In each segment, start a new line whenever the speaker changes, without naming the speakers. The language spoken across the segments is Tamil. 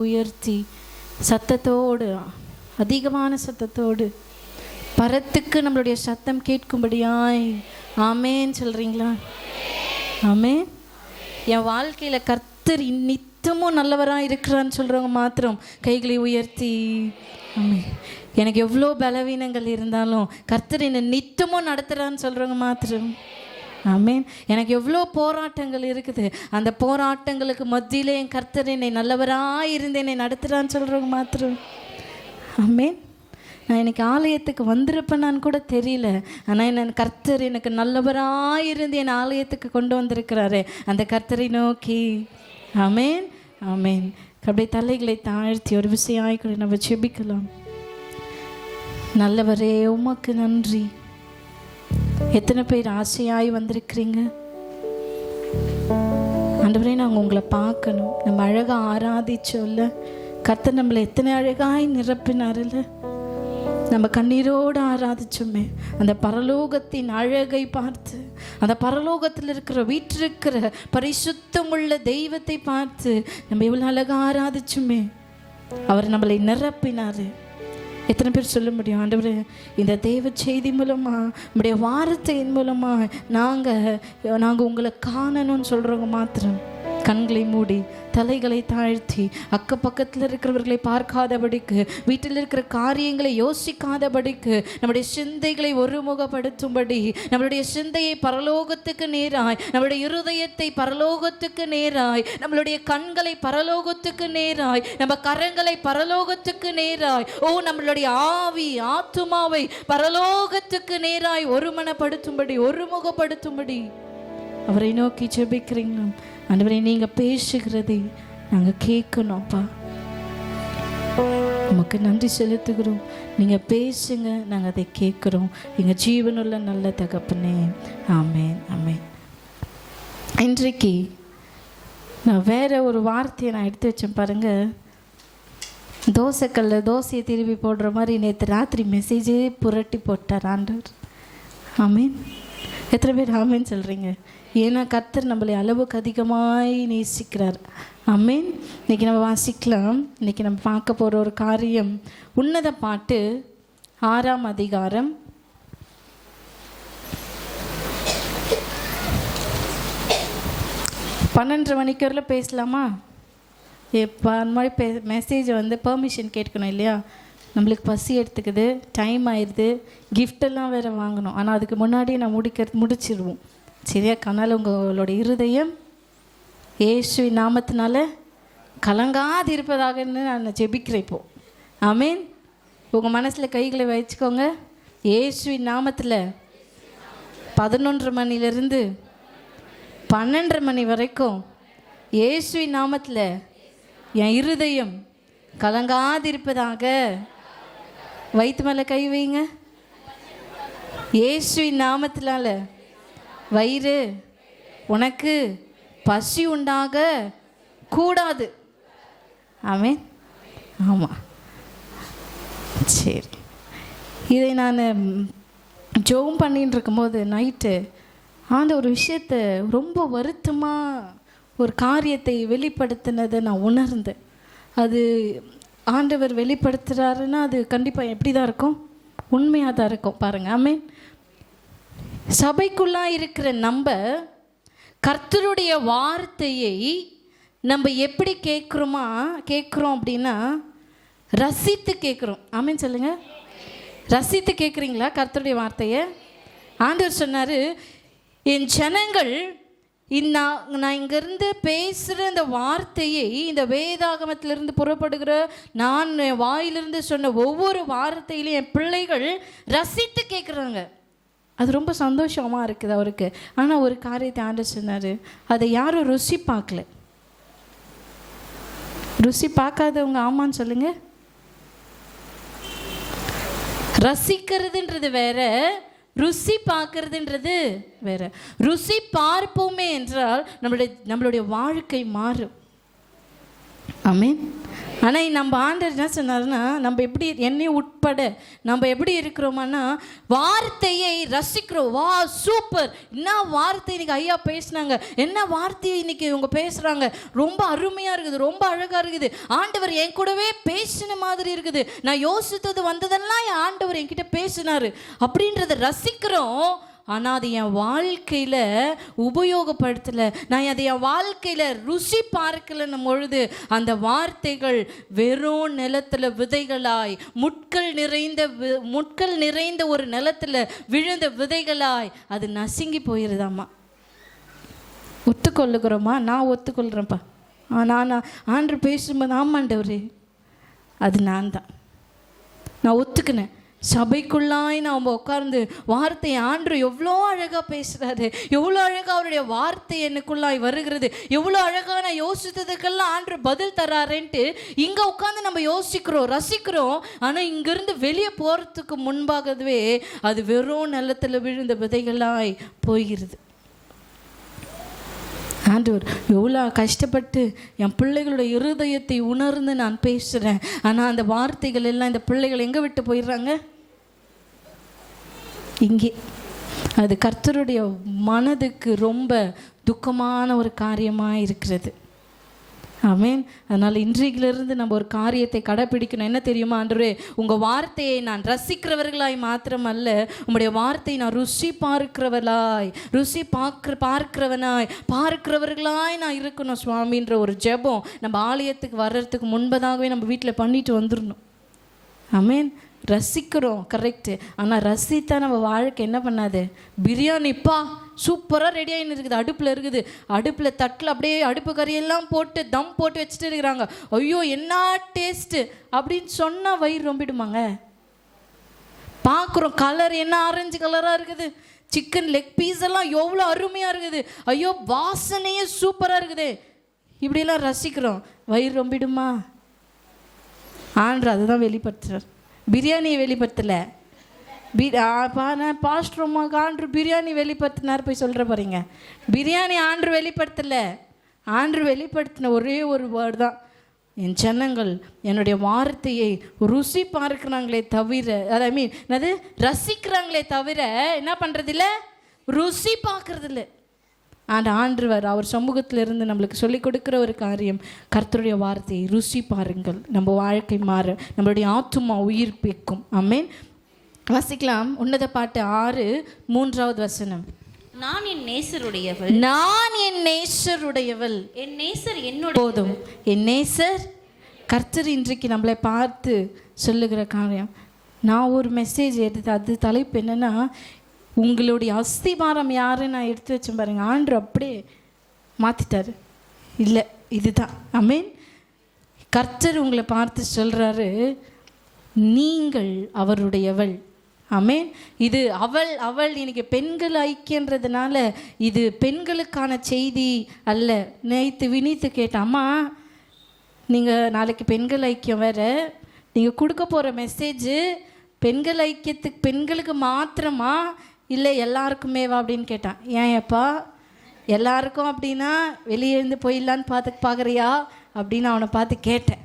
உயர்த்தி சத்தத்தோடு அதிகமான சத்தத்தோடு பரத்துக்கு நம்மளுடைய சத்தம் கேட்கும்படியாய் ஆமேன்னு சொல்கிறீங்களா ஆமே என் வாழ்க்கையில் கர்த்தர் நித்தமும் நல்லவராக இருக்கிறான்னு சொல்கிறவங்க மாத்திரம் கைகளை உயர்த்தி ஆமே எனக்கு எவ்வளோ பலவீனங்கள் இருந்தாலும் கர்த்தர் என்னை நித்தமும் நடத்துகிறான்னு சொல்கிறவங்க மாத்திரம் ஆமேன். எனக்கு எவ்வளோ போராட்டங்கள் இருக்குது. அந்த போராட்டங்களுக்கு மத்தியிலே என் கர்த்தர் என்னை நல்லவராக இருந்து என்னை நடத்துகிறான்னு சொல்கிறவங்க மாத்திரம். ஆமேன். நான் எனக்கு ஆலயத்துக்கு வந்திருப்பேனான்னு கூட தெரியல. ஆனால் என்ன கர்த்தர் எனக்கு நல்லவராக இருந்து என் ஆலயத்துக்கு கொண்டு வந்திருக்கிறாரு. அந்த கர்த்தரை நோக்கி. ஆமேன். ஆமேன். அப்படியே தலைகளை தாழ்த்தி ஒரு விஷயம் கூட நம்ம செபிக்கலாம் நல்லவரே உமக்கு நன்றி. எத்தனை பேர் ஆசையாய் வந்திருக்கிறீங்க? ஆண்டவரே நாங்கள் உங்களை பார்க்கணும். நம்ம அழகாக ஆராதிச்சோல்ல கர்த்தர் நம்மளை எத்தனை அழகாய் நிரப்பினார்ல. நம்ம கண்ணீரோடு ஆராதிச்சோமே. அந்த பரலோகத்தின் அழகை பார்த்து அந்த பரலோகத்தில் இருக்கிற வீற்றிருக்கிற பரிசுத்தமுள்ள தெய்வத்தை பார்த்து நம்ம எவ்வளோ அழகாக ஆராதிச்சோமே. அவர் நம்மளை நிரப்பினார். எத்தனை பேர் சொல்ல முடியும்? ஆண்டவர் இந்த தெய்வ செய்தி மூலமாக நம்முடைய வார்த்தையின் மூலமாக நாங்கள் நாங்கள் உங்களை காணணும்னு சொல்கிறவங்க மாத்திரம். கண்களை மூடி தலைகளை தாழ்த்தி அக்க பக்கத்தில் இருக்கிறவர்களை பார்க்காதபடிக்கு வீட்டில் இருக்கிற காரியங்களை யோசிக்காதபடிக்கு நம்முடைய சிந்தைகளை ஒருமுகப்படுத்தும்படி நம்மளுடைய சிந்தையை பரலோகத்துக்கு நேராய் நம்மளுடைய இருதயத்தை பரலோகத்துக்கு நேராய் நம்மளுடைய கண்களை பரலோகத்துக்கு நேராய் நம்ம கரங்களை பரலோகத்துக்கு நேராய் ஓ நம்மளுடைய ஆவி ஆத்துமாவை பரலோகத்துக்கு நேராய் ஒருமனப்படுத்தும்படி ஒருமுகப்படுத்தும்படி. அவரை நோக்கி ஜெபிக்கிறீங்களா? ஆண்டவரே நீங்கள் பேசுகிறதை நாங்கள் கேட்கணும்ப்பா உமக்கு நன்றி செலுத்துகிறோம். நீங்கள் பேசுங்க நாங்கள் அதை கேட்குறோம். எங்கள் ஜீவனுள்ள நல்ல தகப்பனே. ஆமேன் ஆமேன். இன்றைக்கு நான் வேறு ஒரு வார்த்தையை நான் எடுத்து வச்சேன் பாருங்கள் தோசைக்கல்ல தோசையை திருப்பி போடுற மாதிரி நேற்று ராத்திரி மெசேஜே புரட்டி போட்டார் ஆண்டவர். ஆமீன். எத்தனை பேர் ஆமேன்னு சொல்கிறீங்க ஏன்னா கர்த்தர் நம்மளை அளவுக்கு அதிகமாய் நேசிக்கிறார். ஆமீன். இன்னைக்கு நம்ம வாசிக்கலாம். இன்னைக்கு நம்ம பார்க்க போகிற ஒரு காரியம். உன்னத பாட்டு ஆறாம் அதிகாரம். பன்னெண்டரை மணிக்கு வரல பேசலாமா? எப்போ அந்த மாதிரி பே மெசேஜ் வந்து பெர்மிஷன் கேட்கணும் இல்லையா? நம்மளுக்கு பசி எடுத்துக்குது டைம் ஆயிடுது கிஃப்டெல்லாம் வேறு வாங்கணும். ஆனால் அதுக்கு முன்னாடி நான் முடிக்கிறது முடிச்சிடுவோம் சரியா? கனால் உங்களோட இருதயம் ஏசு நாமத்தினால கலங்காது இருப்பதாகன்னு நான் ஜெபிக்கிறேன் இப்போது ஆமீன். உங்கள் மனசில் கைகளை வச்சுக்கோங்க. ஏசு நாமத்தில் பதினொன்றரை மணிலேருந்து பன்னெண்டரை மணி வரைக்கும் இயேசுவி நாமத்தில் என் இருதயம் கலங்காதிருப்பதாக வயிற்று மேலே கை வைங்க. இயேசுவின் நாமத்தினால வயிறு உனக்கு பசி உண்டாக கூடாது. ஆமென். ஆமாம் சரி. இதை நான் ஜோம் பண்ணின்னு இருக்கும்போது நைட்டு ஆண்ட ஒரு விஷயத்த ரொம்ப வருத்தமாக ஒரு காரியத்தை வெளிப்படுத்தினதை நான் உணர்ந்தேன். அது ஆண்டவர் வெளிப்படுத்துகிறாருன்னா அது கண்டிப்பாக எப்படி தான் இருக்கும்? உண்மையாக தான் இருக்கும். பாருங்கள் ஆமீன். சபைக்குள்ளாக இருக்கிற நம்ம கர்த்தருடைய வார்த்தையை நம்ம எப்படி கேட்குறோமா? கேட்குறோம் அப்படின்னா ரசித்து கேட்குறோம். ஆமீன் சொல்லுங்கள் ரசித்து கேட்குறீங்களா கர்த்தருடைய வார்த்தையை? ஆண்டவர் சொன்னார் என் ஜனங்கள் இந்த நான் இங்கேருந்து பேசுகிற இந்த வார்த்தையை இந்த வேதாகமத்திலிருந்து புறப்படுகிற நான் என் வாயிலிருந்து சொன்ன ஒவ்வொரு வார்த்தையிலும் என் பிள்ளைகள் ரசித்து கேட்குறாங்க. அது ரொம்ப சந்தோஷமாக இருக்குது அவருக்கு. ஆனால் ஒரு காரியத்தை ஆண்டவர் சொன்னார் அதை யாரும் ருசி பார்க்கல. ருசி பார்க்காதவங்க ஆமான்னு சொல்லுங்கள் ரசிக்கிறதுன்றது வேற ருசி பார்க்கறதுன்றது வேற. ருசி பார்ப்போமே என்றால் நம்மளுடைய நம்மளுடைய வாழ்க்கை மாறும். ஆமீன் ஆனால் நம்ம ஆண்டர் என்ன சொன்னாருன்னா நம்ம எப்படி என்னையும் உட்பட நம்ம எப்படி இருக்கிறோமான்னா வார்த்தையை ரசிக்கிறோம். வா சூப்பர். என்ன வார்த்தை இன்னைக்கு ஐயா பேசுனாங்க? என்ன வார்த்தையை இன்னைக்கு இவங்க பேசுகிறாங்க ரொம்ப அருமையாக இருக்குது ரொம்ப அழகாக இருக்குது. ஆண்டவர் என் கூடவே பேசின மாதிரி இருக்குது. நான் யோசித்தது வந்ததெல்லாம் என் ஆண்டவர் என்கிட்ட பேசினாரு. அப்படின்றத ரசிக்கிறோம். ஆனால் அது என் வாழ்க்கையில் உபயோகப்படுத்தலை. நான் அதை என் வாழ்க்கையில் ருசி பார்க்கலன்னும் பொழுது அந்த வார்த்தைகள் வெறும் நிலத்தில் விதைகளாய் முட்கள் நிறைந்த வி- முட்கள் நிறைந்த ஒரு நிலத்தில் விழுந்த விதைகளாய் அது நசுங்கி போயிருதாம்மா. ஒத்துக்கொள்ளுகிறோமா? நான் ஒத்துக்கொள்கிறேன்ப்பா நான் ஆண்டு பேசும்போது ஆமாண்டவர் அது நான் தான் நான் ஒத்துக்கினேன். சபைக்குள்ளாய் நாம் உட்கார்ந்து வார்த்தை ஆண்டு எவ்வளோ அழகாக பேசுகிறாரு எவ்வளோ அழகாக அவருடைய வார்த்தை எனக்குள்ளாய் வருகிறது. எவ்வளோ அழகாக நான் யோசித்ததுக்கெல்லாம் ஆண்டு பதில் தராருன்ட்டு இங்கே உட்காந்து நம்ம யோசிக்கிறோம் ரசிக்கிறோம். ஆனால் இங்கேருந்து வெளியே போகிறதுக்கு முன்பாகவே அது வெறும் நிலத்தில் விழுந்த விதைகளாய் போகிறது ஆண்டவர் எவ்வளோ கஷ்டப்பட்டு என் பிள்ளைகளோட இருதயத்தை உணர்ந்து நான் பேசுகிறேன் ஆனால் அந்த வார்த்தைகள் எல்லாம் இந்த பிள்ளைகள் எங்கே விட்டு போயிடுறாங்க? இங்கே. அது கர்த்தருடைய மனதுக்கு ரொம்ப துக்கமான ஒரு காரியமாக இருக்கிறது ஆமீன். அதனால் இன்றைக்கிலிருந்து நம்ம ஒரு காரியத்தை கடைப்பிடிக்கணும். என்ன தெரியுமா ஆண்டவரே? உங்கள் வார்த்தையை நான் ரசிக்கிறவர்களாய் மாத்திரமல்ல உங்களுடைய வார்த்தையை நான் ருசி பார்க்கிறவர்களாய் ருசி பார்க்கிற பார்க்கிறவனாய் பார்க்கிறவர்களாய் நான் இருக்கணும் சுவாமின்ற ஒரு ஜெபம் நம்ம ஆலயத்துக்கு வர்றதுக்கு முன்பதாகவே நம்ம வீட்டில் பண்ணிட்டு வந்துடணும். ஆமீன். ரசிக்கிறோம் கரெக்டு ஆனால் ரசித்தா நம்ம வாழ்க்கை என்ன பண்ணாது? பிரியாணிப்பா சூப்பராக ரெடி ஆகின்னு இருக்குது. அடுப்பில் இருக்குது. அடுப்பில் தட்டில் அப்படியே அடுப்பு கறியெல்லாம் போட்டு தம் போட்டு வச்சுட்டு இருக்கிறாங்க. ஐயோ என்ன டேஸ்ட்டு அப்படின்னு சொன்னால் வயிறு ரொம்பிடுமாங்க? பார்க்குறோம் கலர் என்ன ஆரஞ்சு கலராக இருக்குது? சிக்கன் லெக் பீஸ் எல்லாம் எவ்வளோ அருமையாக இருக்குது? ஐயோ வாசனையே சூப்பராக இருக்குது. இப்படிலாம் ரசிக்கிறோம். வயிறு ரொம்பிடுமா? ஆண்டு அதுதான் வெளிப்படுத்துறார். பிரியாணியை வெளிப்படுத்தலை. பி பாஸ்டர் அம்மாவுக்கு ஆண்டு பிரியாணி வெளிப்படுத்தினார் போய் சொல்கிற பாருங்க. பிரியாணி ஆண்டு வெளிப்படுத்தலை. ஆண்டு வெளிப்படுத்தின ஒரே ஒரு வேர்டு தான். என் ஜனங்கள் என்னுடைய வார்த்தையை ருசி பார்க்குறாங்களே தவிர ஐ மீன் என்னது? ரசிக்கிறாங்களே தவிர என்ன பண்ணுறதில்ல ருசி பார்க்குறதில்லை. ஆண்ட் ஆண்டவர் அவர் சமூகத்தில் இருந்து நம்மளுக்கு சொல்லிக் கொடுக்குற ஒரு காரியம் கர்த்தருடைய வார்த்தையை ருசி பாருங்கள். நம்ம வாழ்க்கை மாற நம்மளுடைய ஆத்துமா உயிர்ப்பிக்கும் ஆமென் வாசிக்கலாம். உன்னத பாட்டு ஆறு மூன்றாவது வசனம்.
நான் என் நேசருடையவள்.
நான் என் நேசருடையவள்.
என் நேசர் என்னோட
போதும். என் நேசர் கர்த்தர் இன்றைக்கு நம்மளை பார்த்து சொல்லுகிற காரியம். நான் ஒரு மெசேஜ் எடுத்து அது தலைப்பு என்னன்னா உங்களுடைய அஸ்திபாரம் யாருன்னு நான் எடுத்து வச்சேன் பாருங்கள் ஆண்டு அப்படியே மாற்றிட்டாரு இல்லை இதுதான். அமீன் கர்த்தர் உங்களை பார்த்து சொல்கிறாரு நீங்கள் அவருடையவள். ஆமென் இது அவள் அவள் இன்னைக்கு பெண்கள் ஐக்கியன்றதுனால இது பெண்களுக்கான செய்தி அல்ல. நேற்று வினித்து கேட்டாம்மா நீங்கள் நாளைக்கு பெண்கள் ஐக்கியம் வேறு. நீங்கள் கொடுக்க போகிற மெசேஜு பெண்கள் ஐக்கியத்துக்கு பெண்களுக்கு மாத்திரமா இல்லை எல்லாருக்குமேவா அப்படின்னு கேட்டான். ஏன் எப்பா எல்லாருக்கும் அப்படின்னா வெளியே இருந்து போயிடலான்னு பார்த்து பார்க்குறியா? அப்படின்னு அவனை பார்த்து கேட்டேன்.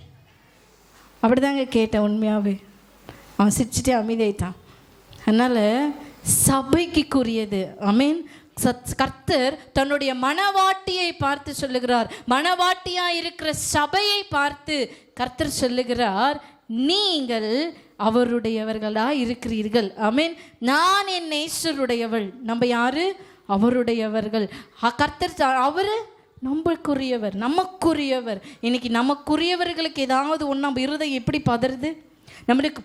அப்படிதாங்க கேட்டேன் உண்மையாகவே அவன் சிரிச்சுட்டே அமைதியாயிட்டான். அதனால் சபைக்குரியது. மீன் சத் கர்த்தர் தன்னுடைய மனவாட்டியை பார்த்து சொல்லுகிறார். மனவாட்டியாக இருக்கிற சபையை பார்த்து கர்த்தர் சொல்லுகிறார் நீங்கள் அவருடையவர்களா இருக்கிறீர்கள். அமீன் நான் என் நேசருடையவள். நம்ம யாரு? அவருடையவர்கள். கர்த்தர் அவர் அவரு நம்மளுக்குரியவர் நமக்குரியவர். இன்னைக்கு நமக்குரியவர்களுக்கு ஏதாவது ஒன்று நம்ம இருதயம் எப்படி பதறுது? நம்மளுக்கு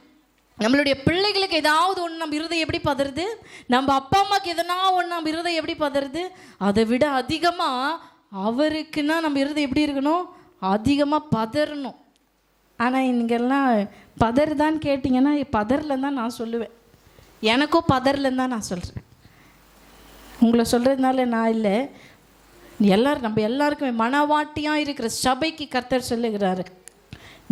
நம்மளுடைய பிள்ளைகளுக்கு ஏதாவது ஒன்று நம்ம இருதயம் எப்படி பதறுது? நம்ம அப்பா அம்மாவுக்கு எதனா ஒன்று நம்ம இருதயம் எப்படி பதறுது? அதை விட அதிகமாக அவருக்குன்னா நம்ம இருதயம் எப்படி இருக்கணும்? அதிகமாக பதறணும். ஆனால் இங்கெல்லாம் பதர் தான் கேட்டிங்கன்னா பதரில் தான் நான் சொல்லுவேன். எனக்கும் பதரில் தான் நான் சொல்கிறேன் உங்களை சொல்கிறதுனால நான் இல்லை. எல்லாரும் நம்ம எல்லாருக்குமே மனவாட்டியாக இருக்கிற சபைக்கு கர்த்தர் சொல்லுகிறாரு.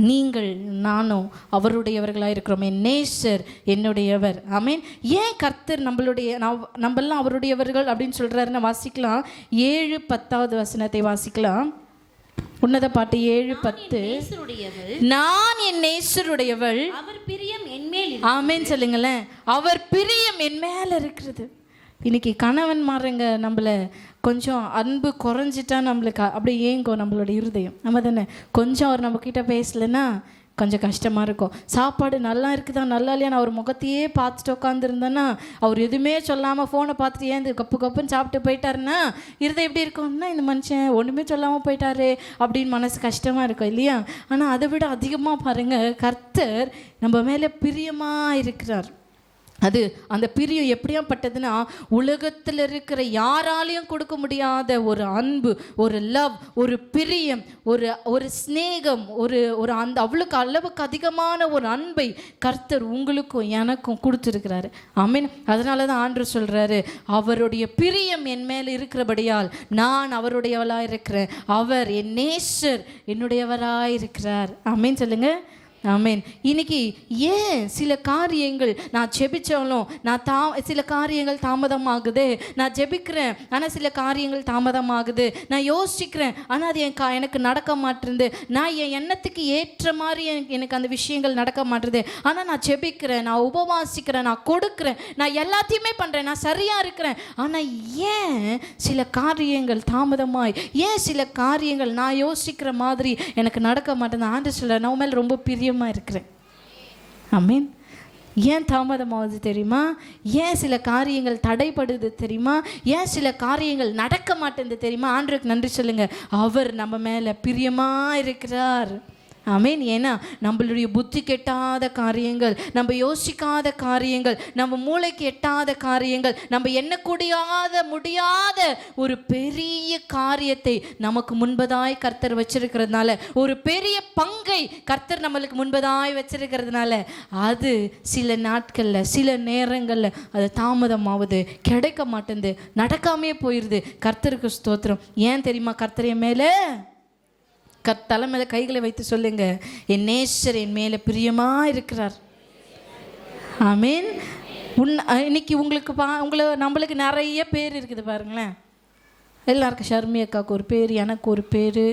நீங்கள் நானும் அவருடையவர்களாக இருக்கிறோமே. நேசர் என்னுடையவர். மீன் ஏன் கர்த்தர் நம்மளுடைய நம்மெல்லாம் அவருடையவர்கள் அப்படின்னு சொல்கிறாருன்னு வாசிக்கலாம். ஏழு பத்தாவது வசனத்தை வாசிக்கலாம். உன்னத பாட்டு ஏழு பத்து. நான் என் நேசருடையவள்.
அவர் பிரியம் என்மேல்
ஆமேன்னு சொல்லுங்களேன். அவர் பிரியம் என் மேல இருக்கிறது. இன்னைக்கு கணவன் மாறுங்க நம்மள கொஞ்சம் அன்பு குறைஞ்சிட்டா நம்மளுக்கு அப்படியே ஏங்கும் நம்மளோட இருதயம். நம்ம தானே? கொஞ்சம் அவர் நம்ம கிட்ட பேசலைன்னா கொஞ்சம் கஷ்டமாக இருக்கும். சாப்பாடு நல்லா இருக்குதா நல்லா இல்லையா நான் அவர் முகத்தையே பார்த்துட்டு உட்காந்துருந்தேன்னா அவர் எதுவுமே சொல்லாமல் ஃபோனை பார்த்துட்டு ஏன் கப்பு கப்புன்னு சாப்பிட்டு போயிட்டாருன்னா இருதயம் எப்படி இருக்கும்னா இந்த மனுஷன்? ஒன்றுமே சொல்லாமல் போயிட்டாரு அப்படின்னு மனசு கஷ்டமாக இருக்கும் இல்லையா? ஆனால் அதை விட அதிகமாக பாருங்கள் கர்த்தர் நம்ம மேலே பிரியமாக இருக்கிறார். அது அந்த பிரியம் எப்படியாப்பட்டதுன்னா உலகத்தில் இருக்கிற யாராலையும் கொடுக்க முடியாத ஒரு அன்பு ஒரு லவ் ஒரு பிரியம் ஒரு ஒரு சிநேகம் ஒரு ஒரு அந்த அவ்வளோக்கு அளவுக்கு அதிகமான ஒரு அன்பை கர்த்தர் உங்களுக்கும் எனக்கும் கொடுத்துருக்கிறாரு. ஆமீன் அதனால தான் ஆண்டு சொல்கிறாரு அவருடைய பிரியம் என் மேலே இருக்கிறபடியால் நான் அவருடையவளாக இருக்கிறேன் அவர் என் நேசர் என்னுடையவராக இருக்கிறார் ஆமீன் சொல்லுங்கள் ஆமென். இன்னைக்கு ஏன் சில காரியங்கள் நான் ஜெபிச்சாலும் நான் தா சில காரியங்கள் தாமதமாகுது. நான் ஜெபிக்கிறேன் ஆனால் சில காரியங்கள் தாமதமாகுது. நான் யோசிக்கிறேன் ஆனால் அது என் கா எனக்கு நடக்க மாட்டேருந்து நான் என் எண்ணத்துக்கு ஏற்ற மாதிரி எனக்கு அந்த விஷயங்கள் நடக்க மாட்டேது ஆனால் நான் ஜெபிக்கிறேன் நான் உபவாசிக்கிறேன் நான் கொடுக்குறேன் நான் எல்லாத்தையுமே பண்ணுறேன் நான் சரியாக இருக்கிறேன். ஆனால் ஏன் சில காரியங்கள் தாமதமாய் ஏன் சில காரியங்கள் நான் யோசிக்கிற மாதிரி எனக்கு நடக்க மாட்டேன் ஆண்டு சொல்ல நான் மேலே ரொம்ப பிரிய பிரியமாக இருக்கிறேன். அமீன் ஏன் தாமதமாகுது தெரியுமா? ஏன் சில காரியங்கள் தடைப்படுது தெரியுமா? ஏன் சில காரியங்கள் நடக்க மாட்டேங்குது தெரியுமா? ஆண்டருக்கு நன்றி சொல்லுங்க. அவர் நம்ம மேலே பிரியமாக இருக்கிறார். ஆமீன். ஏன்னா நம்மளுடைய புத்தி கெட்டாத காரியங்கள் நம்ம யோசிக்காத காரியங்கள் நம்ம மூளைக்கு எட்டாத காரியங்கள் நம்ம எண்ணக்கூடியாத முடியாத ஒரு பெரிய காரியத்தை நமக்கு முன்பதாய் கர்த்தர் வச்சிருக்கிறதுனால ஒரு பெரிய பங்கை கர்த்தர் நம்மளுக்கு முன்பதாய் வச்சிருக்கிறதுனால அது சில நாட்களில் சில நேரங்களில் அது தாமதமாவது கிடைக்க மாட்டேங்குது நடக்காமே போயிடுது கர்த்தருக்கு ஸ்தோத்திரம். ஏன் தெரியுமா? கர்த்தரைய மேலே கத் தலை மேலே கைகளை வைத்து சொல்லுங்க. என் நேசர் என் மேலே பிரியமாக இருக்கிறார். ஆமீன். உன் இன்னைக்கு உங்களுக்கு பா உங்களை நம்மளுக்கு நிறைய பேர் இருக்குது பாருங்களேன். எல்லாருக்கும் ஷர்மி அக்காவுக்கு ஒரு பேர் எனக்கு ஒரு பேர்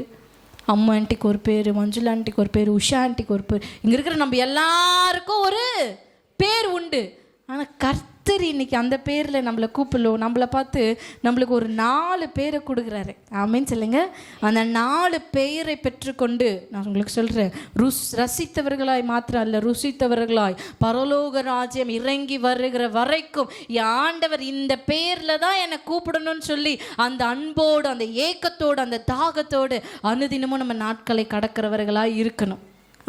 அம்மா ஆண்டிக்கு ஒரு பேர் மஞ்சுளா ஆண்டிக்கு ஒரு பேர் உஷா ஆண்டிக்கு ஒரு பேர். இங்கே இருக்கிற நம்ம எல்லாருக்கும் ஒரு பேர் உண்டு. ஆனால் கர்த்தர் இன்னைக்கு அந்த பேரில் நம்மளை கூப்பிடலும் நம்மளை பார்த்து நம்மளுக்கு ஒரு நாலு பேரை கொடுக்குறாரு. ஆமேன்னு சொல்லுங்க. அந்த நாலு பெயரை பெற்றுக்கொண்டு நான் உங்களுக்கு சொல்கிறேன் ருஸ் ரசித்தவர்களாய் மாத்திரம் அல்ல ருசித்தவர்களாய் பரலோக ராஜ்யம் இறங்கி வருகிற வரைக்கும் ஆண்டவர் இந்த பேரில் தான் என்னை கூப்பிடணும்னு சொல்லி அந்த அன்போடு அந்த ஏக்கத்தோடு அந்த தாகத்தோடு அனுதினமும் நம்ம நாட்களை கடக்கிறவர்களாக இருக்கணும்.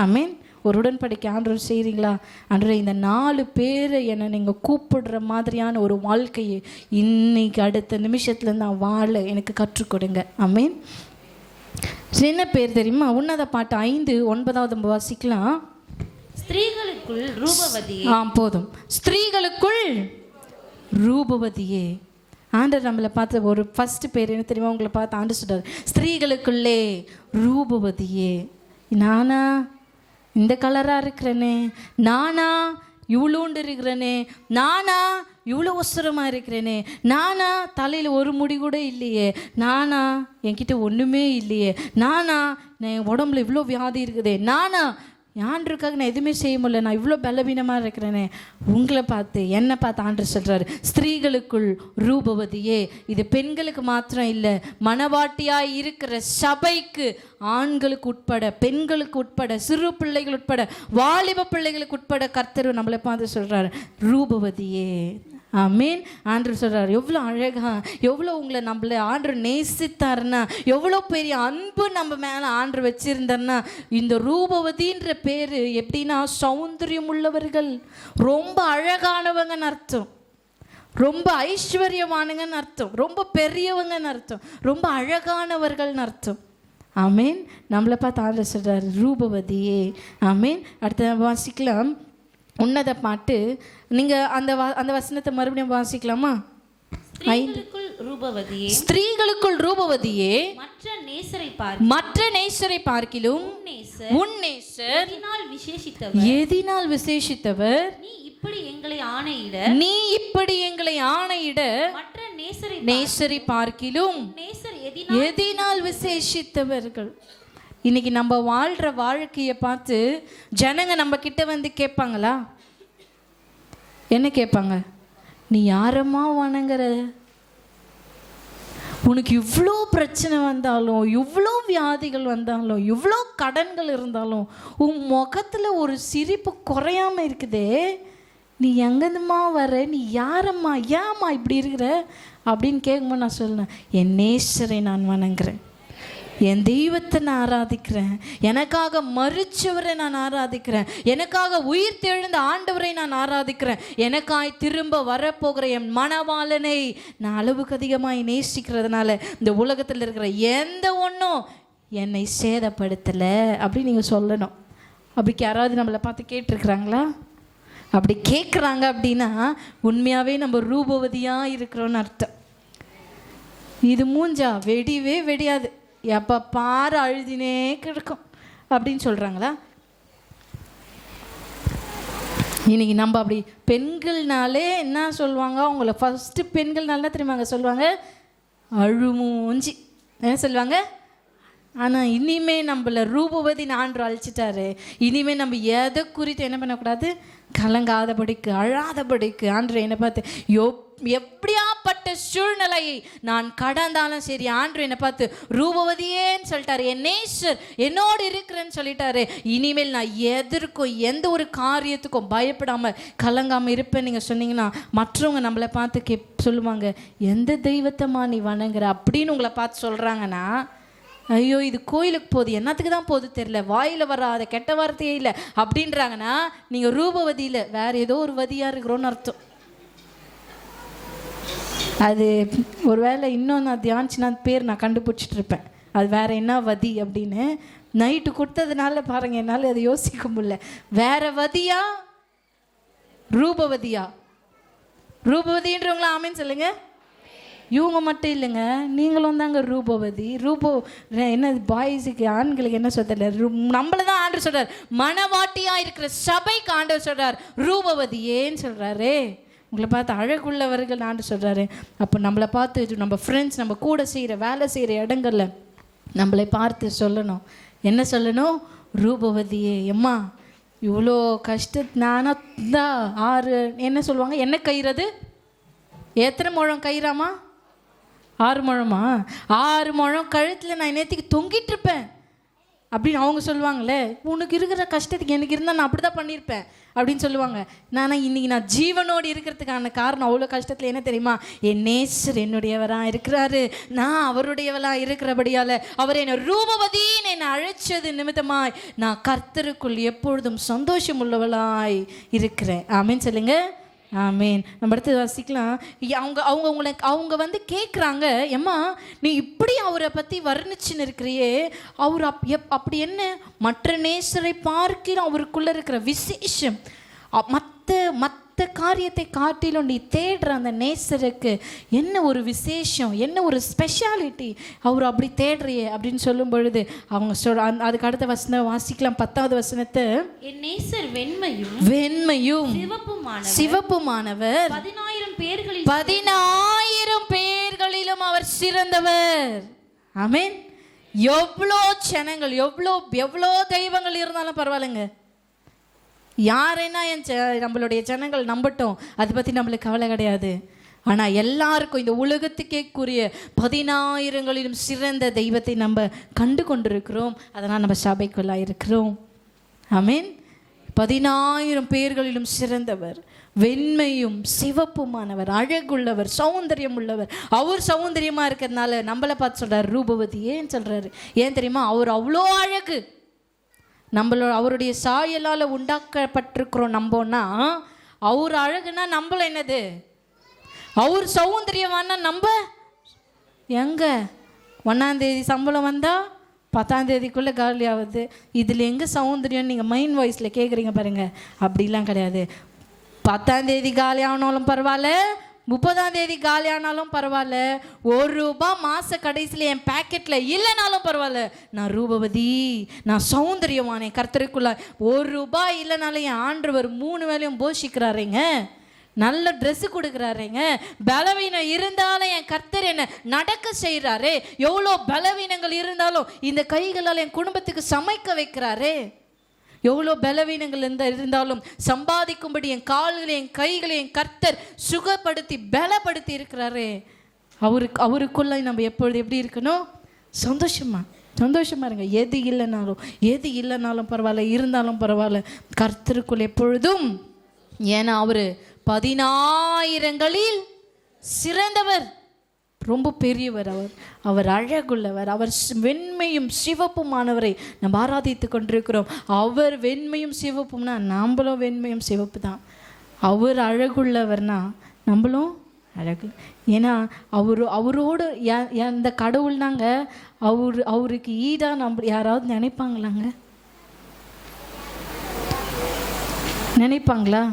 ஆமீன். ஒரு உடன்படிக்கை ஆண்டவர் செய்கிறீங்களா ஆண்டவரே இந்த நாலு பேரை என்னை நீங்கள் கூப்பிடுற மாதிரியான ஒரு வாழ்க்கையை இன்னைக்கு அடுத்த நிமிஷத்துல நான் வாழ எனக்கு கற்றுக் கொடுங்க. ஆமீன். என்ன பேர் தெரியுமா? உன்னத பாட்டு ஐந்து ஒன்பதாவது வாசிக்கலாம்.
ஸ்திரீகளுக்குள் ரூபவதி
ஆம் போதும். ஸ்திரீகளுக்குள் ரூபவதியே. ஆண்டர் நம்மளை பார்த்து ஒரு ஃபர்ஸ்ட் பேர் என்ன தெரியுமா? உங்களை பார்த்து ஆண்டு சொல்றாரு. ஸ்திரீகளுக்குள்ளே ரூபவதியே. நானா? இந்த கலராக இருக்கிறேனே நானா இவ்வளோண்டு இருக்கிறேனே நானா இவ்வளோ ஒசரமாக இருக்கிறேனே நானா தலையில் ஒரு முடி கூட இல்லையே நானா என்கிட்ட ஒன்றுமே இல்லையே நானா என் உடம்புல இவ்வளோ வியாதி இருக்குதே நானா ஆண்டுக்காக நான் எதுவுமே செய்ய முடியல? நான் இவ்வளோ பலவீனமாக இருக்கிறேனே. உங்களை பார்த்து என்னை பார்த்து ஆண்டு சொல்கிறாரு ஸ்திரீகளுக்குள் ரூபவதியே இது பெண்களுக்கு மாத்திரம் இல்லை மனவாட்டியாக இருக்கிற சபைக்கு ஆண்களுக்கு உட்பட பெண்களுக்கு உட்பட சிறு பிள்ளைகள் உட்பட வாலிப பிள்ளைகளுக்கு உட்பட கர்த்தர் நம்மளை பார்த்து சொல்கிறாரு ரூபவதியே. ஆமீன். ஆண்டர் சொல்கிறார் எவ்வளோ அழகா எவ்வளோ உங்களை நம்மளை ஆண்டு நேசித்தாருன்னா எவ்வளோ பெரிய அன்பு நம்ம மேலே ஆண்டு வச்சுருந்தாருன்னா இந்த ரூபவதின்ற பேர் எப்படின்னா சௌந்தரியம் உள்ளவர்கள். ரொம்ப அழகானவங்கன்னு அர்த்தம். ரொம்ப ஐஸ்வர்யமானுங்கன்னு அர்த்தம். ரொம்ப பெரியவங்கன்னு அர்த்தம். ரொம்ப அழகானவர்கள்னு அர்த்தம். ஆமீன். நம்மளை பார்த்து ஆண்டு சொல்கிறார் ரூபவதியே. ஆமீன். அடுத்த வாசிக்கலாம். உன்னத பாட்டு. நீங்கள் அந்த வா அந்த வசனத்தை மறுபடியும் வாசிக்கலாமா?
ஸ்திரீகளுக்குள் ரூபவதியே. மற்ற நேசரை பார்
மற்ற நேசரை பார்க்கிலும் உன் நேசர்
எதினால் விசேஷித்தவர். நீ இப்படி எங்களை ஆணையிட
நீ இப்படி எங்களை ஆணையிட
மற்ற நேசரை
நேசரை பார்க்கிலும்
நேசர் எதினால்
விசேஷித்தவர்கள். இன்னைக்கு நம்ம வாழ்கிற வாழ்க்கையை பார்த்து ஜனங்க நம்ம கிட்ட வந்து கேட்பாங்களா? என்ன கேட்பாங்க? நீ யாரம்மா வணங்குற? உனக்கு இவ்வளோ பிரச்சனை வந்தாலும் இவ்வளோ வியாதிகள் வந்தாலும் இவ்வளோ கடன்கள் இருந்தாலும் உன் முகத்தில் ஒரு சிரிப்பு குறையாம இருக்குதே. நீ எங்கேருந்துமா வர? நீ யாரம்மா? ஏம்மா இப்படி இருக்கிற? அப்படின்னு கேட்கும்போது நான் சொல்லுவேன் என் நேசரை நான் வணங்குறேன். என் தெய்வத்தை நான் ஆராதிக்கிறேன். எனக்காக மறிச்சவரை நான் ஆராதிக்கிறேன். எனக்காக உயிர் தெழுந்த ஆண்டவரை நான் ஆராதிக்கிறேன். எனக்காய் திரும்ப வரப்போகிற என் மனவாளனை நான் அளவுக்கு அதிகமாக நேசிக்கிறதுனால இந்த உலகத்தில் இருக்கிற எந்த ஒன்றும் என்னை சேதப்படுத்தலை அப்படின்னு நீங்கள் சொல்லணும். அப்படி யாராவது நம்மளை பார்த்து கேட்டிருக்கிறாங்களா? அப்படி கேட்குறாங்க அப்படின்னா உண்மையாகவே நம்ம ரூபவதியாக இருக்கிறோன்னு அர்த்தம். இது மூஞ்சா? வெடிவே வெடியாது. எப்போ பாரு அழுதினே கிடக்கும். அப்படின்னு சொல்கிறாங்களா இன்னைக்கு நம்ம அப்படி பெண்கள்னாலே என்ன சொல்லுவாங்க? அவங்கள ஃபஸ்ட்டு பெண்கள்னால என்ன தெரியுமாங்க சொல்லுவாங்க? அழுமூஞ்சி. என்ன சொல்லுவாங்க? ஆனால் இனிமே நம்மளை ரூபவதி ஆண்டு அழிச்சிட்டாரு. இனிமே நம்ம எதை குறித்து என்ன பண்ணக்கூடாது? கலங்காதபடிக்கு அழாதபடிக்கு ஆண்டு என்னை பார்த்து எப் எப்படியாப்பட்ட சூழ்நிலையை நான் கடந்தாலும் சரி ஆண்டு என்னை பார்த்து ரூபவதியேன்னு சொல்லிட்டாரு. என் நேசர் என்னோடு இருக்கிறேன்னு சொல்லிட்டாரு. இனிமேல் நான் எதற்கும் எந்த ஒரு காரியத்துக்கும் பயப்படாமல் கலங்காமல் இருப்பேன் நீங்கள் சொன்னீங்கன்னா மற்றவங்க நம்மளை பார்த்து கே சொல்லுவாங்க எந்த தெய்வத்தைமா நீ வணங்குற? அப்படின்னு உங்களை பார்த்து சொல்கிறாங்கன்னா ஐயோ இது கோயிலுக்கு போகுது. என்னத்துக்கு தான் போகுது தெரில வாயில் வராத கெட்ட வார்த்தையே இல்லை. அப்படின்றாங்கன்னா நீங்கள் ரூபவதியில் வேறு ஏதோ ஒரு வதியாக இருக்கிறோன்னு அர்த்தம். அது ஒருவேளை இன்னும் நான் தியானிச்சுனா பேர் நான் கண்டுபிடிச்சிட்டு இருப்பேன் அது வேற என்ன வதி அப்படின்னு நைட்டு கொடுத்ததுனால பாருங்க என்னால் அதை யோசிக்க முடியல. வேற வதியா? ரூபவதியா? ரூபவதின்றவங்களா ஆமேன்னு சொல்லுங்க. இவங்க மட்டும் இல்லைங்க நீங்களும் தாங்க ரூபவதி. ரூபோ என்ன பாய்ஸுக்கு ஆண்களுக்கு என்ன சொல்ல நம்மள தான் ஆண்டவர் சொல்றார். மனவாட்டியா இருக்கிற சபைக்கு ஆண்டவர் சொல்றார். ரூபவதி ஏன்னு சொல்றாரு. உங்களை பார்த்து அழகுள்ளவர்கள் நான் சொல்கிறாரு அப்போ நம்மளை பார்த்து நம்ம ஃப்ரெண்ட்ஸ் நம்ம கூட செய்கிற வேலை செய்கிற இடங்களில் நம்மளை பார்த்து சொல்லணும். என்ன சொல்லணும்? ரூபவதியே எம்மா இவ்வளோ கஷ்ட நானா தான் ஆறு என்ன சொல்லுவாங்க? என்ன கயிறது? எத்தனை முழம் கயிறாமா ஆறு முழமா? ஆறு முழம் கழுத்தில் நான் நேற்றுக்கு தொங்கிட்டு இருப்பேன். அப்படின்னு அவங்க சொல்லுவாங்களே உனக்கு இருக்கிற கஷ்டத்துக்கு எனக்கு இருந்தால் நான் அப்படி தான் பண்ணியிருப்பேன் அப்படின்னு சொல்லுவாங்க. நான் இன்னைக்கு நான் ஜீவனோடு இருக்கிறதுக்கான காரணம் அவ்வளோ கஷ்டத்தில் என்ன தெரியுமா? என் நேசர் என்னுடையவராக இருக்கிறாரு. நான் அவருடையவளாக இருக்கிறபடியால் அவர் என்னை ரூபவதின்னு என்னை அழைச்சது நிமித்தமாய் நான் கர்த்தருக்குள் எப்பொழுதும் சந்தோஷம் உள்ளவளாய் இருக்கிறேன். ஆமேன்னு சொல்லுங்கள் ஆமேன். நம்ம அடுத்து வாசிக்கலாம். அவங்க அவங்க உங்களை அவங்க வந்து கேட்குறாங்க எம்மா நீ இப்படி அவரை பற்றி வர்ணிச்சுன்னு இருக்கிறியே. அவர் அப் எப் அப்படி என்ன? மற்ற நேசரை பார்க்கிற அவருக்குள்ளே இருக்கிற விசேஷம். மற்ற மற்ற காரியத்தை காட்டிலும் நீ தேடுற அந்த நேசருக்கு என்ன ஒரு விசேஷம் என்ன ஒரு ஸ்பெஷாலிட்டி அவர் அப்படி தேடுறியே அப்படின்னு சொல்லும் பொழுது அவங்க சொல் அதுக்கு அடுத்த வசனம் வாசிக்கலாம். பத்தாவது வசனத்தை
என் நேசர் வெண்மையும்
வெண்மையும்
சிவப்புமான
சிவப்புமானவர்.
பதினாயிரம் பேர்களில்
பதினாயிரம் பேர்களிலும் அவர் சிறந்தவர். ஆமென் எவ்வளோ ஜனங்கள் எவ்வளோ எவ்வளோ தெய்வங்கள் இருந்தாலும் பரவாயில்லைங்க. யாரைனா என் நம்மளுடைய ஜனங்கள் நம்பட்டும் அதை பற்றி நம்மளுக்கு கவலை கிடையாது. ஆனால் எல்லாருக்கும் இந்த உலகத்துக்கே கூறிய பதினாயிரங்களிலும் சிறந்த தெய்வத்தை நம்ம கண்டு கொண்டிருக்கிறோம். அதனால் நம்ம சபைக்குள்ளாக இருக்கிறோம். ஆமென். பதினாயிரம் பேர்களிலும் சிறந்தவர் வெண்மையும் சிவப்புமானவர் அழகுள்ளவர் சௌந்தரியம் உள்ளவர் அவர் சௌந்தரியமாக இருக்கிறதுனால நம்மளை பார்த்து சொல்கிறார் ரூபவதி ஏன் சொல்கிறாரு ஏன் தெரியுமா? அவர் அவ்வளோ அழகு. நம்மளோட அவருடைய சாயலால் உண்டாக்கப்பட்டிருக்கிறோம் நம்போன்னா அவர் அழகுனா நம்மள என்னது? அவர் சௌந்தரியமானா நம்ம எங்க? ஒன்றாந்தேதி சம்பளம் வந்தால் பத்தாந்தேதிக்குள்ளே காலி ஆகுது. இதில் எங்கே சௌந்தரியம் நீங்கள் மைண்ட் வாய்ஸில் கேட்குறீங்க பாருங்கள் அப்படிலாம் கிடையாது. பத்தாந்தேதி காலி ஆனாலும் பரவாயில்ல முப்பதாம் தேதி காலியானாலும் பரவாயில்ல. ஒரு ரூபா மாத கடைசியில் என் பேக்கெட்டில் இல்லைனாலும் பரவாயில்ல. நான் ரூபவதி நான் சௌந்தரியமானேன் கர்த்தருக்குள்ள ஒரு ரூபாய் இல்லைனாலும் என் ஆண்டவர் மூணு வேலையும் போஷிக்கிறாருங்க. நல்ல ட்ரெஸ்ஸு கொடுக்குறாருங்க. பலவீனம் இருந்தாலும் என் கர்த்தர் என்ன நடக்க செய்கிறாரு. எவ்வளோ பலவீனங்கள் இருந்தாலும் இந்த கைகளால் என் குடும்பத்துக்கு சமைக்க வைக்கிறாரு. எவ்வளோ பலவீனங்கள் இருந்தால் இருந்தாலும் சம்பாதிக்கும்படி என் கால்களை என் கைகளை என் கர்த்தர் சுகப்படுத்தி பலப்படுத்தி இருக்கிறாரே. அவருக்கு அவருக்குள்ள நம்ம எப்பொழுது எப்படி இருக்கணும்? சந்தோஷமா. சந்தோஷமா இருங்க. எது இல்லைனாலும் எது இல்லைனாலும் பரவாயில்ல. இருந்தாலும் பரவாயில்ல. கர்த்தருக்குள் எப்பொழுதும் ஏன்னா அவர் பதினாயிரங்களில் சிறந்தவர். ரொம்ப பெரியவர் அவர். அவர் அழகுள்ளவர். அவர் வெண்மையும் சிவப்புமானவரை நம்ம ஆராதித்து கொண்டிருக்கிறோம். அவர் வெண்மையும் சிவப்பும்னா நம்மளும் வெண்மையும் சிவப்பு தான். அவர் அழகுள்ளவர்னா நம்மளும் அழகு. ஏன்னா அவர் அவரோடு யா- இந்த கடவுள்னாங்க அவர் அவருக்கு ஈடாக நம்ம யாராவது நினைப்பாங்களாங்க? நினைப்பாங்களா?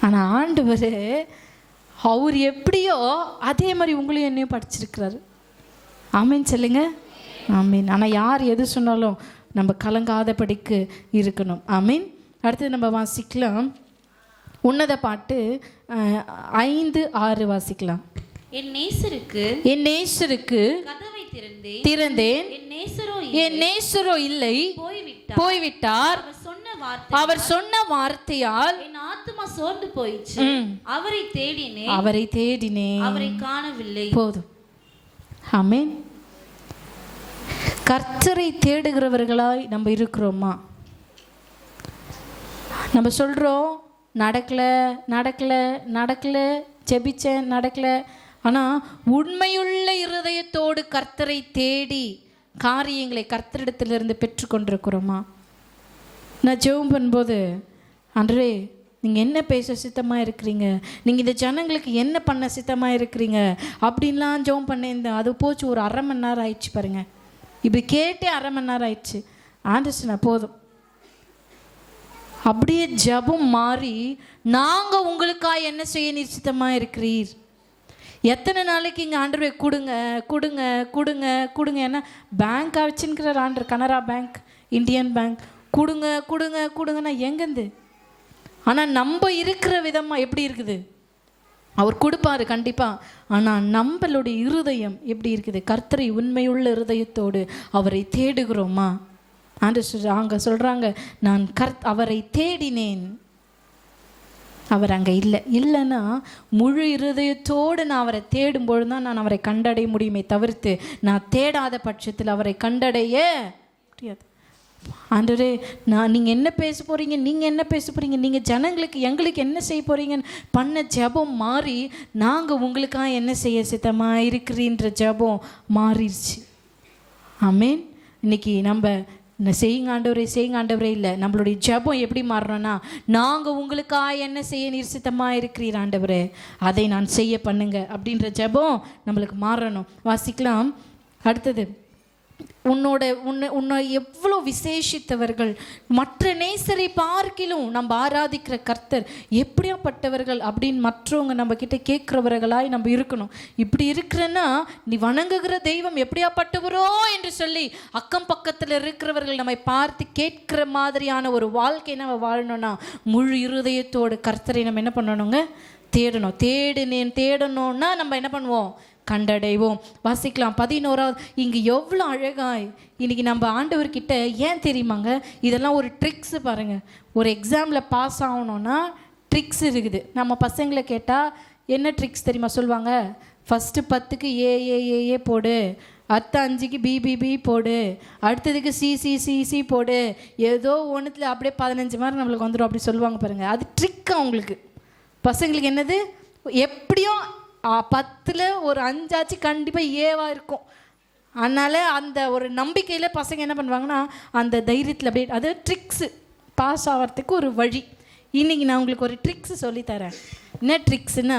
ஆனால் ஆண்டவர் அவர் எப்படியோ அதே மாதிரி உங்களையும் என்னையும் படிச்சிருக்கிறாரு. ஆமீன் சொல்லுங்க. ஆமீன். ஆனால் யார் எது சொன்னாலும் நம்ம கலங்காதபடிக்கு இருக்கணும். ஆமீன். அடுத்தது நம்ம வாசிக்கலாம். உன்னத பாட்டு ஐந்து ஆறு வாசிக்கலாம்.
என் நேசருக்கு
என் நேசருக்கு
கதவை திறந்தேன்.
திறந்தேன்.
என் நேசரோ
இல்லை.
போய்விட்டார். அவர் சொன்ன
வார்த்தையால்
என் ஆத்துமா சோர்ந்து போயிடுச்சு. அவரை தேடினேன்.
அவரை தேடினேன்.
அவரை காணவில்லை.
போதும். ஆமென். கர்த்தரை தேடுகிறவர்களாய் நம்ம இருக்கிறோமா? நம்ம சொல்கிறோம் நடக்கல நடக்கல நடக்கல ஜெபிச்சேன் நடக்கல. ஆனால் உண்மையுள்ள இருதயத்தோடு கர்த்தரை தேடி காரியங்களை கர்த்தரிடத்திலிருந்து பெற்றுக்கொண்டிருக்கிறோமா? நான் ஜெபம் பண்ணும்போது அன்றே நீங்கள் என்ன பேச சித்தமாக இருக்கிறீங்க? நீங்கள் இந்த ஜனங்களுக்கு என்ன பண்ண சித்தமாக இருக்கிறீங்க? அப்படின்லாம் ஜெபம் பண்ணியிருந்தேன் அது போச்சு ஒரு அரை மணி நேரம் ஆயிடுச்சு பாருங்கள் இப்படி கேட்டே அரை மணி நேரம் ஆயிடுச்சு. ஆண்டுச்சுண்ணா போதும். அப்படியே ஜெபம் மாறி நாங்கள் உங்களுக்காக என்ன செய்ய நிச்சித்தமாக இருக்கிறீர்? எத்தனை நாளைக்கு இங்கே ஆண்டர்வே கொடுங்க கொடுங்க கொடுங்க கொடுங்க. ஏன்னா பேங்க் வச்சுருக்கிறார் ஆண்டர் கனரா பேங்க் இந்தியன் பேங்க். கொடுங்க கொடுங்க கொடுங்கன்னா எங்கேருந்து ஆனால் நம்ம இருக்கிற விதமாக எப்படி இருக்குது? அவர் கொடுப்பாரு கண்டிப்பாக ஆனால் நம்மளுடைய இருதயம் எப்படி இருக்குது? கர்த்தரை உண்மையுள்ள இருதயத்தோடு அவரை தேடுகிறோமா? ஆண்டு அங்கே சொல்கிறாங்க நான் கர்த் அவரை தேடினேன். அவர் அங்கே இல்லை. இல்லைன்னா முழு இருதயத்தோடு நான் அவரை தேடும்பொழுது தான் நான் அவரை கண்டடைய முடியுமே தவிர்த்து நான் தேடாத பட்சத்தில் அவரை கண்டடைய முடியாது. ஆண்டவரே நான் நீங்கள் என்ன பேச போகிறீங்க நீங்கள் என்ன பேச போகிறீங்க நீங்கள் ஜனங்களுக்கு எங்களுக்கு என்ன செய்ய போகிறீங்கன்னு பண்ண ஜெபம் மாறி நாங்கள் உங்களுக்காக என்ன செய்ய சித்தமாக இருக்கிறீன்ற ஜெபம் மாறிடுச்சு. ஆமேன். இன்னைக்கு நம்ம செய்யுங்க ஆண்டவரே செய்யுங்க ஆண்டவரே இல்லை நம்மளுடைய ஜெபம் எப்படி மாறணும்னா நாங்கள் உங்களுக்காக என்ன செய்ய நிர்சித்தமாக இருக்கிறீர் ஆண்டவரே அதை நான் செய்ய பண்ணுங்க அப்படின்ற ஜெபம் நம்மளுக்கு மாறணும். வாசிக்கலாம். அடுத்தது. உன்னோட உன்னை உன்னை எவ்வளோ விசேஷித்தவர்கள் மற்ற நேசரை பார்க்கிலும் நம்ம ஆராதிக்கிற கர்த்தர் எப்படியாப்பட்டவர்கள் அப்படின்னு மற்றவங்க நம்ம கிட்ட கேட்குறவர்களாய் நம்ம இருக்கணும். இப்படி இருக்கிறன்னா நீ வணங்குகிற தெய்வம் எப்படியாப்பட்டவரோ என்று சொல்லி அக்கம் பக்கத்தில் இருக்கிறவர்கள் நம்மை பார்த்து கேட்கிற மாதிரியான ஒரு வாழ்க்கை நம்ம வாழணும்னா முழு இருதயத்தோடு கர்த்தரை நம்ம என்ன பண்ணணுங்க? தேடணும். தேடினேன் தேடணும்னா நம்ம என்ன பண்ணுவோம்? கண்டடைவோம். வாசிக்கலாம். பதினோராவது இங்கே எவ்வளோ அழகாய். இன்றைக்கி நம்ம ஆண்டவர்கிட்ட ஏன் தெரியுமாங்க? இதெல்லாம் ஒரு ட்ரிக்ஸு பாருங்கள் ஒரு எக்ஸாமில் பாஸ் ஆகணும்னா ட்ரிக்ஸ் இருக்குது. நம்ம பசங்களை கேட்டால் என்ன ட்ரிக்ஸ் தெரியுமா? சொல்லுவாங்க. ஃபஸ்ட்டு பத்துக்கு ஏ ஏ ஏ ஏ போடு. அடுத்த அஞ்சுக்கு பிபிபி போடு. அடுத்ததுக்கு சி சி போடு. ஏதோ ஒன்றுத்தில் அப்படியே பதினஞ்சு மாதிரி நம்மளுக்கு வந்துடும் அப்படி சொல்லுவாங்க பாருங்கள் அது ட்ரிக் அவங்களுக்கு பசங்களுக்கு என்னது? எப்படியும் பத்தில் ஒரு அஞ்சாச்சு கண்டிப்பாக ஏவாக இருக்கும். அதனால் அந்த ஒரு நம்பிக்கையில் பசங்க என்ன பண்ணுவாங்கன்னா அந்த தைரியத்தில் அப்படியே அது ட்ரிக்ஸு பாஸ் ஆகிறதுக்கு ஒரு வழி. இன்றைக்கி நான் உங்களுக்கு ஒரு ட்ரிக்ஸு சொல்லித்தரேன் என்ன ட்ரிக்ஸுன்னா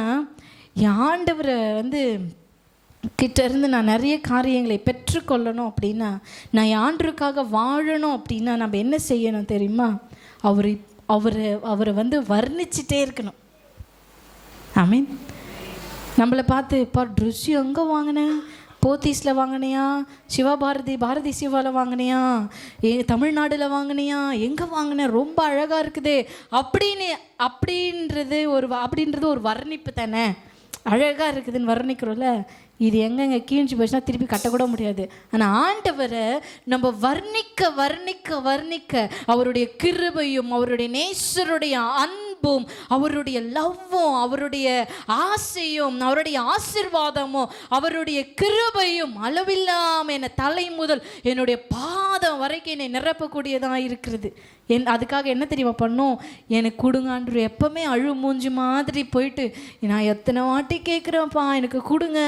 ஆண்டவரை வந்து கிட்டேருந்து நான் நிறைய காரியங்களை பெற்றுக்கொள்ளணும் அப்படின்னா நான் ஆண்டருக்காக வாழணும் அப்படின்னா நம்ம என்ன செய்யணும் தெரியுமா? அவர் அவரை அவரை வந்து வர்ணிச்சிட்டே இருக்கணும். ஐ மீன் நம்மளை பார்த்து இப்போ ட்ரெஸ் எங்கே வாங்கினேன் போத்தீஸில் வாங்கினியா? சிவபாரதி பாரதி சிவாவில் வாங்கினியா? ஏ தமிழ்நாடில் வாங்கினியா? எங்கே வாங்கின? ரொம்ப அழகாக இருக்குது. அப்படின்னு அப்படின்றது ஒரு அப்படின்றது ஒரு வர்ணிப்பு தானே? அழகாக இருக்குதுன்னு வர்ணிக்கிறோம்ல. இது எங்கெங்க கீழ்ச்சி போச்சுன்னா திருப்பி கட்டக்கூட முடியாது. ஆனால் ஆண்டவரை நம்ம வர்ணிக்க வர்ணிக்க வர்ணிக்க அவருடைய கிருபையும் அவருடைய நேசருடைய அன்பும் அவருடைய லவ்வும் அவருடைய ஆசையும் அவருடைய ஆசிர்வாதமும் அவருடைய கிருபையும் அளவில்லாமல் என்னை தலை முதல் என்னுடைய பாதம் வரைக்கும் என்னை நிரப்பக்கூடியதாக இருக்கிறது. என் அதுக்காக என்ன தெரியுமா பண்ணும்? எனக்கு கொடுங்கான்று எப்பவுமே அழு மூஞ்சி மாதிரி போயிட்டு நான் எத்தனை வாட்டி கேட்குறேன்ப்பா எனக்கு கொடுங்க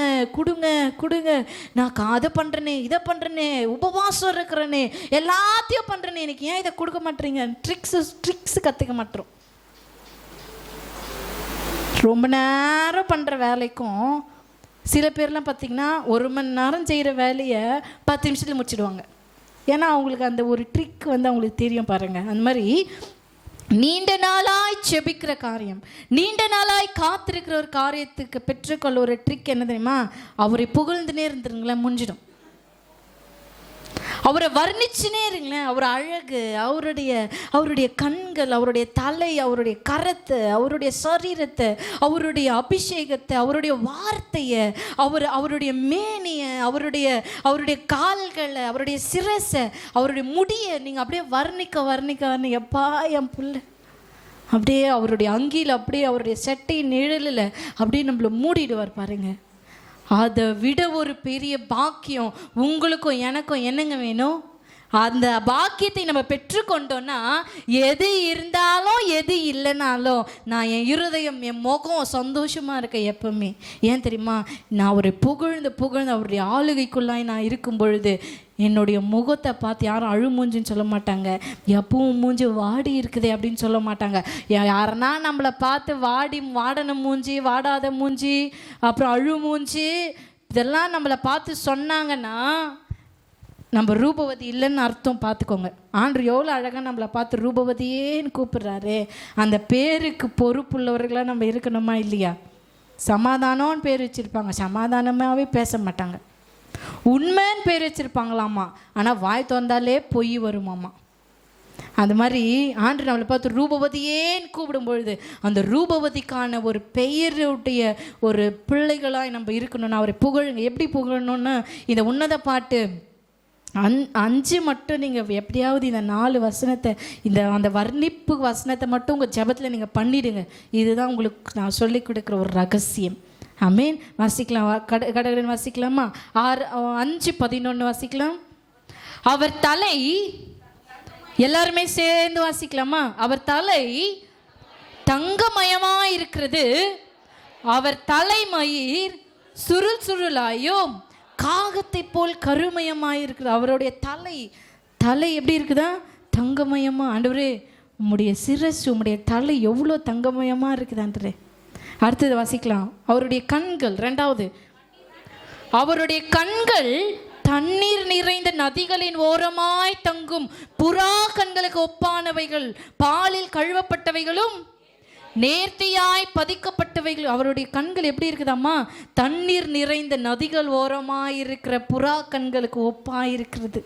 கொடுங்க கொடுங்க. நான் கா- அதை பண்ணுறேனே இதை பண்ணுறேனே உபவாசம் இருக்கிறேனே எல்லாத்தையும் பண்ணுறேனே எனக்கு ஏன் இதை கொடுக்க மாட்டேறீங்க ட்ரிக்ஸு ட்ரிக்ஸ் கற்றுக்க மாட்டோம். ரொம்ப நேரம் பண்ணுற வேலைக்கும் சில பேர்லாம் பார்த்திங்கன்னா ஒரு மணி நேரம் செய்கிற வேலையை பத்து நிமிஷத்தில் முடிச்சிடுவாங்க. ஏன்னா அவங்களுக்கு அந்த ஒரு ட்ரிக் வந்து அவங்களுக்கு தெரியும் பாருங்கள் அந்த மாதிரி நீண்ட நாளாய் செபிக்கிற காரியம் நீண்ட நாளாய் காத்திருக்கிற ஒரு காரியத்துக்கு பெற்றுக்கொள்ள ஒரு ட்ரிக் என்ன தெரியுமா? அவரை புகழ்ந்துனே இருந்துருங்களேன் முடிஞ்சிடும் அவரை வர்ணிச்சுனே இருங்களேன். அவர் அழகு அவருடைய அவருடைய கண்கள் அவருடைய தலை அவருடைய கரத்தை அவருடைய சரீரத்தை அவருடைய அபிஷேகத்தை அவருடைய வார்த்தையை அவர் அவருடைய மேனியை அவருடைய அவருடைய கால்களை அவருடைய சிரசை அவருடைய முடியை நீங்கள் அப்படியே வர்ணிக்க வர்ணிக்க வர்ணிக்க எப்பா என் புள்ள? அப்படியே அவருடைய அங்கியில் அப்படியே அவருடைய சட்டை நிழலில் அப்படியே நம்மளை மூடிடுவார் பாருங்கள் அதை விட ஒரு பெரிய பாக்கியம் உங்களுக்கும் எனக்கும் என்னங்க வேணும்? அந்த பாக்கியத்தை நம்ம பெற்றுக்கொண்டோன்னா எது இருந்தாலும் எது இல்லைனாலும் நான் என் இருதயம் என் முகம் சந்தோஷமாக இருக்க எப்பவுமே. ஏன் தெரியுமா? நான் ஒரு புகழ்ந்து புகழ்ந்து அவருடைய ஆளுகைக்குள்ளாய் நான் இருக்கும் பொழுது என்னுடைய முகத்தை பார்த்து யாரும் அழு மூஞ்சின்னு சொல்ல மாட்டாங்க. எப்பவும் மூஞ்சி வாடி இருக்குதே அப்படின்னு சொல்ல மாட்டாங்க. யாருன்னா நம்மளை பார்த்து வாடி வாடன மூஞ்சி வாடாத மூஞ்சி அப்புறம் அழு மூஞ்சி இதெல்லாம் நம்மளை பார்த்து சொன்னாங்கன்னா நம்ம ரூபவதி இல்லைன்னு அர்த்தம் பார்த்துக்கோங்க. ஆண்டு எவ்வளோ அழகாக நம்மளை பார்த்து ரூபவதியேன்னு கூப்பிடுறாரு. அந்த பேருக்கு பொறுப்புள்ளவர்களாக நம்ம இருக்கணுமா இல்லையா? சமாதானம்னு பேர் வச்சுருப்பாங்க. சமாதானமாகவே பேச மாட்டாங்க. உண்மைன்னு பேர் வச்சுருப்பாங்களாம்மா ஆனால் வாய் திறந்தாலே பொய் வருமாம்மா அந்த மாதிரி ஆண்டு நம்மளை பார்த்து ரூபவதியேன்னு கூப்பிடும் பொழுது அந்த ரூபவதிக்கான ஒரு பெயருடைய ஒரு பிள்ளைகளாக நம்ம இருக்கணும்னா அவரை புகழுங்க. எப்படி புகழணும்னு? இந்த உன்னத பாட்டு. அந் அஞ்சு மட்டும் நீங்கள் எப்படியாவது இந்த நாலு வசனத்தை இந்த அந்த வர்ணிப்பு வசனத்தை மட்டும் உங்கள் ஜெபத்தில் நீங்கள் பண்ணிடுங்க. இதுதான் உங்களுக்கு நான் சொல்லி கொடுக்குற ஒரு ரகசியம். அமீன் வாசிக்கலாம். வா- கட கடகடன் வாசிக்கலாமா? ஆறு அஞ்சு பதினொன்று வாசிக்கலாம். அவர் தலை எல்லாருமே சேர்ந்து வாசிக்கலாமா? அவர் தலை தங்கமயமாக இருக்கிறது அவர் தலைமயிர் சுருள் சுருளாயும் காகத்தை போல் கருமயமாயிருக்குது அவருடைய தலை தலை எப்படி இருக்குதா? தங்கமயமா. ஆண்டவரே உம்முடைய சிரசு உம்முடைய தலை எவ்வளோ தங்கமயமாக இருக்குதான்றே அடுத்தது வாசிக்கலாம். அவருடைய கண்கள் ரெண்டாவது. அவருடைய கண்கள் தண்ணீர் நிறைந்த நதிகளின் ஓரமாய் தங்கும். புறா கண்களுக்கு ஒப்பானவைகள் பாலில் கழுவப்பட்டவைகளும் நேர்த்தியாய் பதிக்கப்பட்டவைகள் அவருடைய கண்கள் எப்படி இருக்குதாம்மா? தண்ணீர் நிறைந்த நதிகள் ஓரமாக இருக்கிற புறா கண்களுக்கு ஒப்பாக இருக்கிறது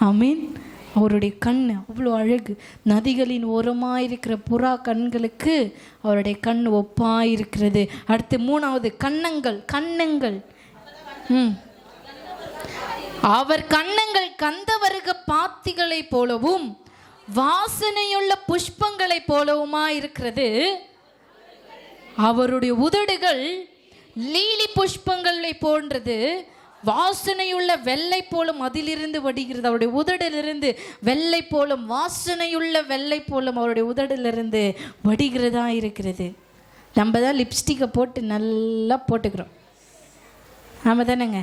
ஆமீன். அவருடைய கண் அவ்வளோ அழகு. நதிகளின் ஓரமாக இருக்கிற புறா கண்களுக்கு அவருடைய கண் ஒப்பாக இருக்கிறது அடுத்து மூணாவது கண்ணங்கள் கண்ணங்கள் ம். அவர் கண்ணங்கள் கந்தவருக பாத்திகளைப் போலவும் வாசனையுள்ள புஷ்பங்களைப் போலவுமா இருக்கிறது? அவருடைய உதடுகள் லீலி புஷ்பங்களை போன்றது. வாசனையுள்ள வெள்ளை போலும் அதிலிருந்து வடிகிறது அவருடைய உதடிலிருந்து. வெள்ளை போலும் வாசனையுள்ள வெள்ளை போலும் அவருடைய உதடிலிருந்து வடிகிறதா இருக்கிறது. நம்ம தான் லிப்ஸ்டிக்கை போட்டு நல்லா போட்டுக்கிறோம். ஆமாம் தானேங்க?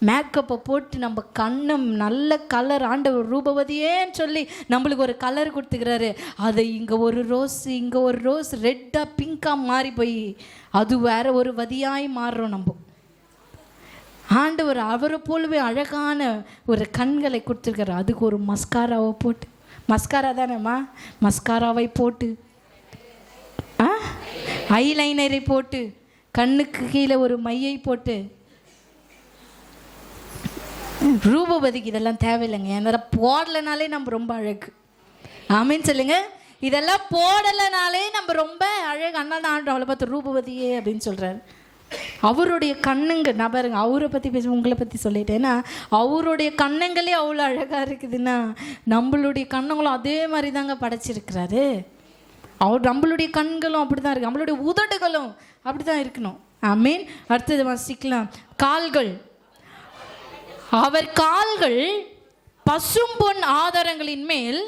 மேக்கப்பை போட்டு நம்ம கண்ணம் நல்ல கலர் ஆண்டவர் ரூபவதியேன்னு சொல்லி நம்மளுக்கு ஒரு கலர் கொடுத்துக்கிறாரு. அதை இங்கே ஒரு ரோஸ் இங்கே ஒரு ரோஸ் ரெட்டாக பிங்காக மாறி போய் அது வேற ஒரு வதியாய் மாறுறோம் நம்ம. ஆண்டவர் அவரை போலவே அழகான ஒரு கண்களை கொடுத்துருக்காரு. அதுக்கு ஒரு மஸ்காராவை போட்டு. மஸ்காரா தானேம்மா? மஸ்காராவை போட்டு. ஆ? ஐலைனரை போட்டு. கண்ணுக்கு கீழே ஒரு மையை போட்டு. ரூபவதிக்கு இதெல்லாம் தேவையில்லைங்க. ஏன்னா போடலைனாலே நம்ம ரொம்ப அழகு. ஆமீன்னு சொல்லுங்க. இதெல்லாம் போடலைனாலே நம்ம ரொம்ப அழகு. அண்ணா தான் அவளை பார்த்து ரூபவதியே அப்படின்னு சொல்கிறாரு அவருடைய கண்ணுங்க நான் பாருங்க அவரை பற்றி பேச உங்களை பற்றி சொல்லிட்டேன்னா அவருடைய கண்ணங்களே அவ்வளோ அழகாக இருக்குதுன்னா நம்மளுடைய கண்ணங்களும் அதே மாதிரி தாங்க படைச்சிருக்கிறாரு. அவர் நம்மளுடைய கண்களும் அப்படி தான் இருக்குது நம்மளுடைய உதடுகளும் அப்படி தான் இருக்கணும். மீன் அடுத்தது வாசிக்கலாம். கால்கள். அவர் கால்கள் பசும்பொன் ஆதாரங்களின் மேல்